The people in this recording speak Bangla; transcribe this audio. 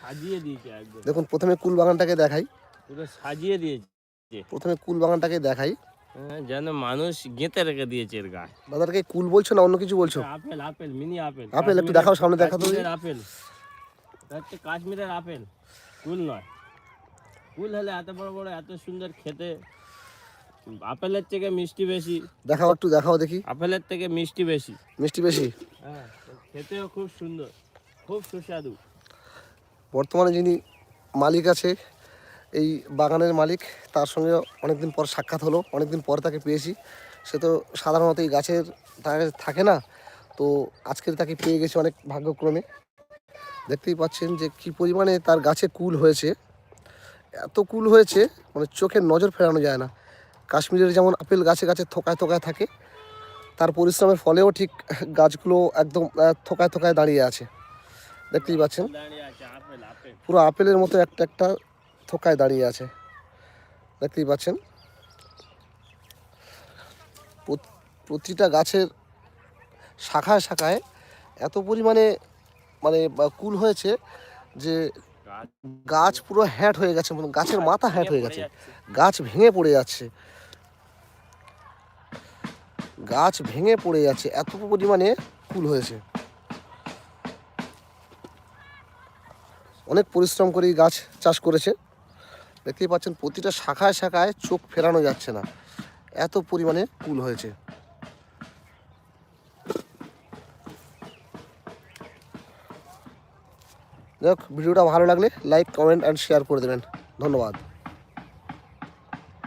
সাজিয়ে দিয়েছে একদম। দেখুন প্রথমে কুল বাগানটাকে দেখাই। পুরো সাজিয়ে দিয়েছে। প্রথমে কুল বাগানটাকে দেখাই। হ্যাঁ, যেন মানুষ গেঁথে রেখে দিয়েছে এর গায়ে। দাদাকে কুল বলছো না অন্য কিছু বলছো? Apple apple mini apple. Apple একটু দেখাও, সামনে দেখা। তো। আপেল। হচ্ছে কাশ্মীরের আপেল। কুল নয়। কুল হলে এত বড় বড় এত সুন্দর খেতে। আপেলের থেকে মিষ্টি বেশি। দেখাও একটু দেখাও দেখি। আপেলের থেকে মিষ্টি বেশি। মিষ্টি বেশি। হ্যাঁ খেতেও খুব সুন্দর। খুব সুস্বাদু। বর্তমানে যিনি মালিক আছে, এই বাগানের মালিক, তার সঙ্গে অনেকদিন পর সাক্ষাৎ হলো, অনেকদিন পর তাকে পেয়েছি। সে তো সাধারণত এই গাছের থাকে না, তো আজকের তাকে পেয়ে গেছে অনেক ভাগ্যক্রমে। দেখতেই পাচ্ছেন যে কি পরিমাণে তার গাছে কুল হয়েছে। এত কুল হয়েছে মানে চোখের নজর ফেরানো যায় না। কাশ্মীরের যেমন আপেল গাছে গাছে থোকায় থোকায় থাকে, তার পরিশ্রমের ফলেও ঠিক গাছগুলো একদম থোকায় থোকায় দাঁড়িয়ে আছে। দেখতেই পাচ্ছেন। পুরো আপেলের মতো একটা একটা থোকায় দাঁড়িয়ে আছে। দেখতেই পাচ্ছেন। প্রতিটা গাছের শাখায় শাখায় এত পরিমাণে মানে কুল হয়েছে যে গাছ গাছ পুরো হ্যাট হয়ে গেছে মানে গাছের মাথা হ্যাট হয়ে গেছে। গাছ ভেঙে পড়ে যাচ্ছে। গাছ ভেঙে পড়ে যাচ্ছে। এত পরিমাণে কুল হয়েছে। অনেক পরিশ্রম করে এই গাছ চাষ করেছে। দেখতেই পাচ্ছেন, প্রতিটা শাখায় শাখায় চোখ ফেরানো যাচ্ছে না। এত পরিমাণে কুল হয়েছে। যাই হোক, ভিডিওটা ভালো লাগলে লাইক, কমেন্ট অ্যান্ড শেয়ার করে দেবেন। ধন্যবাদ।